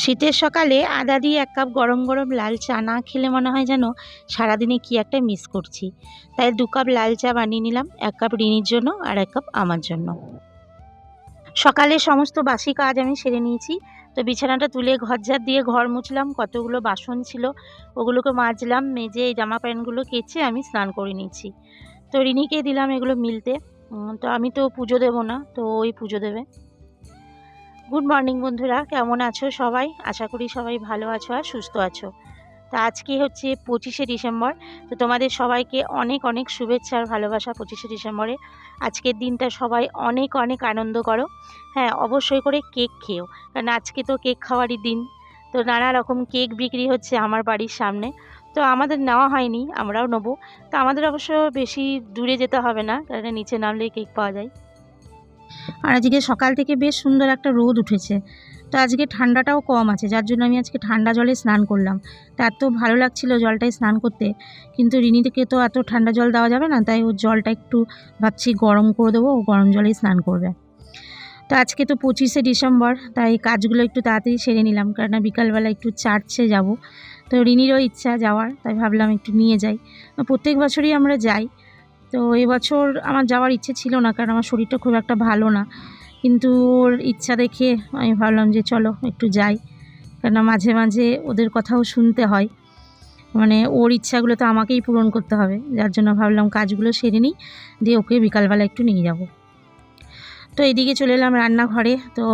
শীতের সকালে আদা দিয়ে এক কাপ গরম গরম লাল চা না খেলে মনে হয় যেন সারাদিনে কি একটা মিস করছি। তাই দু কাপ লাল চা বানিয়ে নিলাম, এক কাপ রিনির জন্য আর এক কাপ আমার জন্য। সকালে সমস্ত বাসি কাজ আমি সেরে নিয়েছি। তো বিছানাটা তুলে ঘর ঝাড় দিয়ে ঘর মুছলাম, কতগুলো বাসন ছিল ওগুলোকে মাজলাম, মেজে এই জামা প্যান্টগুলো কেচে আমি স্নান করে নিয়েছি। তো রিনিকে দিলাম এগুলো মিলতে। তো আমি তো পুজো দেবো না, তো ওই পুজো দেবে। গুড মর্নিং বন্ধুরা। কেমন আছো সবাই? আশা করি সবাই ভালো আছো আর সুস্থ আছো। তা আজকে হচ্ছে পঁচিশে ডিসেম্বর। তো তোমাদের সবাইকে অনেক অনেক শুভেচ্ছা আর ভালোবাসা পঁচিশে ডিসেম্বরে। আজকের দিনটা সবাই অনেক অনেক আনন্দ করো। হ্যাঁ অবশ্যই করে কেক খেও। কারণ আজকে তো কেক খাওয়ারই দিন। তো নানা রকম কেক বিক্রি হচ্ছে আমার বাড়ির সামনে। তো আমাদের নেওয়া হয়নি, আমরাও নেব। তো আমাদের অবশ্য বেশি দূরে যেতে হবে না, কারণ নিচে নামলেই কেক পাওয়া যায়। আর আজকে সকাল থেকে বেশ সুন্দর একটা রোদ উঠেছে। তো আজকে ঠান্ডাটাও কম আছে, যার জন্য আমি আজকে ঠান্ডা জলে স্নান করলাম। তা এত ভালো লাগছিল জলটায় স্নান করতে, কিন্তু রিনিকে তো এত ঠান্ডা জল দেওয়া যাবে না, তাই ওর জলটা একটু ভাবছি গরম করে দেবো, ও গরম জলেই স্নান করবে। তো আজকে তো পঁচিশে ডিসেম্বর, তাই কাজগুলো একটু তাড়াতাড়ি সেরে নিলাম কারণ বিকালবেলা একটু চার্চে যাব। তো রিনিরও ইচ্ছা যাওয়ার, তাই ভাবলাম একটু নিয়ে যাই। প্রত্যেক বছরই আমরা যাই তো এবছর আমার যাওয়ার ইচ্ছে ছিল না, কারণ আমার শরীরটা খুব একটা ভালো না। কিন্তু ওর ইচ্ছা দেখে আমি ভাবলাম যে চলো একটু যাই কেন মাঝে মাঝে ওদের কথাও শুনতে হয়। মানে ওর ইচ্ছাগুলো তো আমাকেই পূরণ করতে হবে, যার জন্য ভাবলাম কাজগুলো সেরে নিই, দিয়ে ওকে বিকালবেলা একটু নিয়ে যাব। তো এদিকে চলে এলাম রান্নাঘরে। তো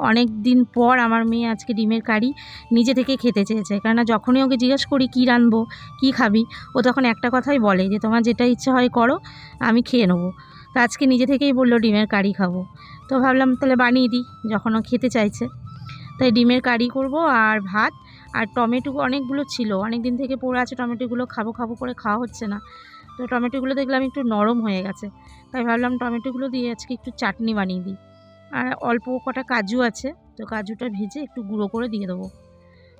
অনেক দিন পর আমার মেয়ে আজকে ডিমের কারি নিজে থেকে খেতে চেয়েছে। কেননা যখনই ওকে জিজ্ঞেস করি, কী রানবো কী খাবি? ও তখন একটা কথাই বলে যে, তোমার যেটা ইচ্ছা হয় করো, আমি খেয়ে নেব। তো আজকে নিজে থেকেই বলল, ডিমের কারি খাব। তো ভাবলাম তাহলে বানিয়ে দিই, যখন ও খেতে চাইছে। তাই ডিমের কারি করব আর ভাত আর টমেটো অনেকগুলো ছিল। অনেক দিন থেকে পড়ে আছে টমেটোগুলো, খাব খাব করে খাওয়া হচ্ছে না। তো টমেটোগুলো দেখলাম একটু নরম হয়ে গেছে। তাই ভাবলাম টমেটোগুলো দিয়ে আজকে একটু চাটনি বানিয়ে দিই। আর অল্প কটা কাজু আছে, তো কাজুটা ভেজে একটু গুঁড়ো করে দিয়ে দেবো।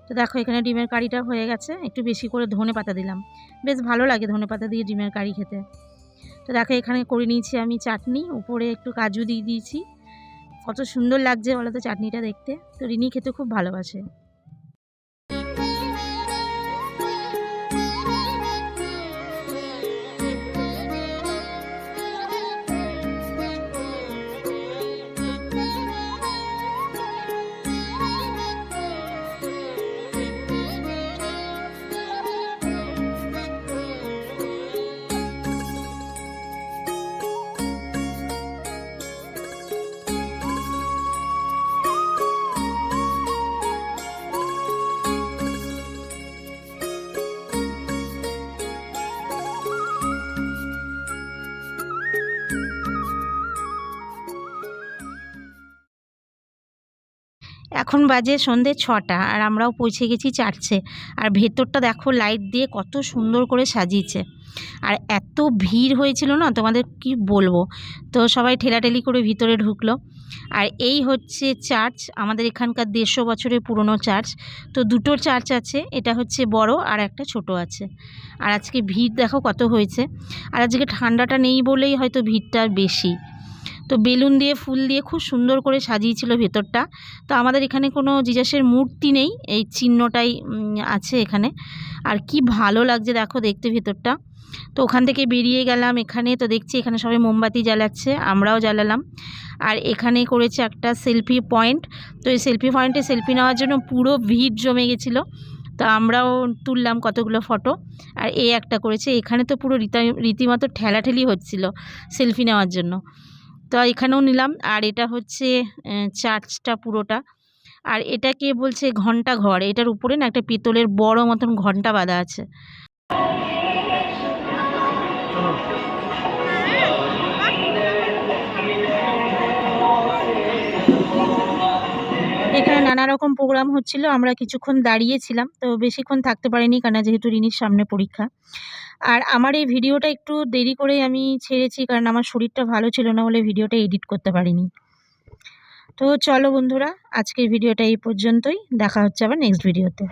তো দেখো এখানে ডিমের কারিটা হয়ে গেছে, একটু বেশি করে ধনে পাতা দিলাম। বেশ ভালো লাগে ধনে পাতা দিয়ে ডিমের কারি খেতে। তো দেখো এখানে করে নিয়েছি আমি চাটনি, উপরে একটু কাজু দিয়ে দিয়েছি। কত সুন্দর লাগছে বলো তো চাটনিটা দেখতে। তো রিনি খেতে খুব ভালোবাসে। এখন বাজে সন্ধে ছটা আর আমরাও পৌঁছে গেছি চার্চে। আর ভেতরটা দেখো লাইট দিয়ে কত সুন্দর করে সাজিয়েছে। আর এত ভিড় হয়েছিল না? তোমাদের কি বলব? তো সবাই ঠেলাঠেলি করে ভিতরে ঢুকলো। আর এই হচ্ছে চার্চ, আমাদের এখানকার দেড়শো বছরের পুরনো চার্চ। তো দুটো চার্চ আছে, এটা হচ্ছে বড় আর একটা ছোট আছে। আর আজকে ভিড় দেখো কত হয়েছে। আর আজকে ঠান্ডাটা নেই বলেই হয়তো ভিড়টা বেশি। তো বেলুন দিয়ে, ফুল দিয়ে খুব সুন্দর করে সাজিয়েছিল ভেতরটা। তো আমাদের এখানে কোনো জিজাসের মূর্তি নেই, এই চিহ্নটাই আছে এখানে। আর কি ভালো লাগছে দেখো দেখতে ভেতরটা। তো ওখান থেকে বেরিয়ে গেলাম এখানে, তো দেখছি এখানে সবাই মোমবাতি জ্বালাচ্ছে, আমরাও জ্বালালাম। আর এখানে করেছে একটা সেলফি পয়েন্ট। তো এই সেলফি পয়েন্টে সেলফি নেওয়ার জন্য পুরো ভিড় জমে গেছিল। তো আমরাও তুললাম কতগুলো ফটো। আর এই একটা করেছে, এখানে তো পুরো রীতা, রীতিমতো ঠেলাঠেলি হচ্ছিল সেলফি নেওয়ার জন্য। তো এখানেও নিলাম। আর এটা হচ্ছে চার্চটা পুরোটা। আর এটাকে বলছে ঘণ্টা ঘর। এটার উপরে না একটা পিতলের বড় মতন ঘণ্টা বাঁধা আছে। নানা রকম প্রোগ্রাম হচ্ছিল, আমরা কিছুক্ষণ দাঁড়িয়েছিলাম, তো বেশিক্ষণ থাকতে পারিনি কারণ যেহেতু রিনির সামনে পরীক্ষা। আর আমার এই ভিডিওটা একটু দেরি করে আমি ছেড়েছি, কারণ আমার শরীরটা ভালো ছিল না বলে ভিডিওটা এডিট করতে পারিনি। তো চলো বন্ধুরা, আজকের ভিডিওটা এই পর্যন্তই, দেখা হচ্ছে আবার নেক্সট ভিডিওতে